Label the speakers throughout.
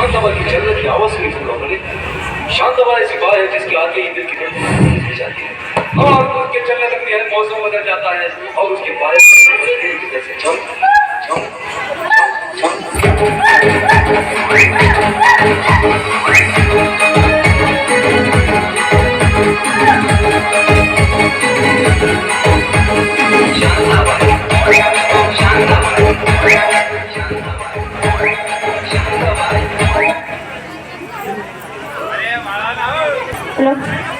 Speaker 1: शांत हवा की जन्नत की आवाज़ सुनी सुन उन्होंने ने। ऐसी बात है जिसके आगे ही दिल की धड़कन जाती है। और उसके चलने लगती है, मौसम बदल जाता है और उसके बारे जैसे छम
Speaker 2: লক্ষ্মী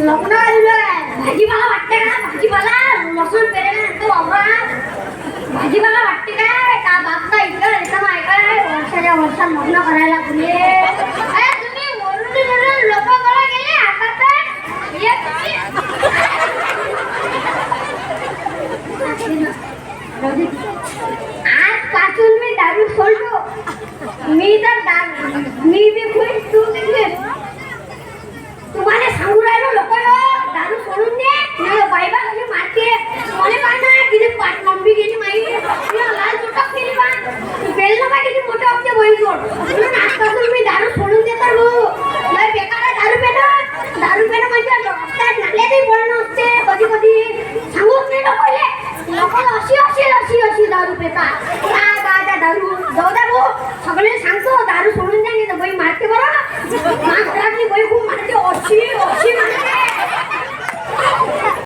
Speaker 2: लग्न भाजीपाला वाटते का भाजीपाला लसूण पेरल्यानंतर वापरा भाजीपाला वाटते काय का बापचा इकडं येतं ऐकाय वर्षाच्या वर्षात लग्न करायला तुम्ही लोक बरं आज पासून मी दारू सोडतो मी तर दारू रुपये का त्या दादा दारू जाऊ द्या भाऊ सगळे सांगतो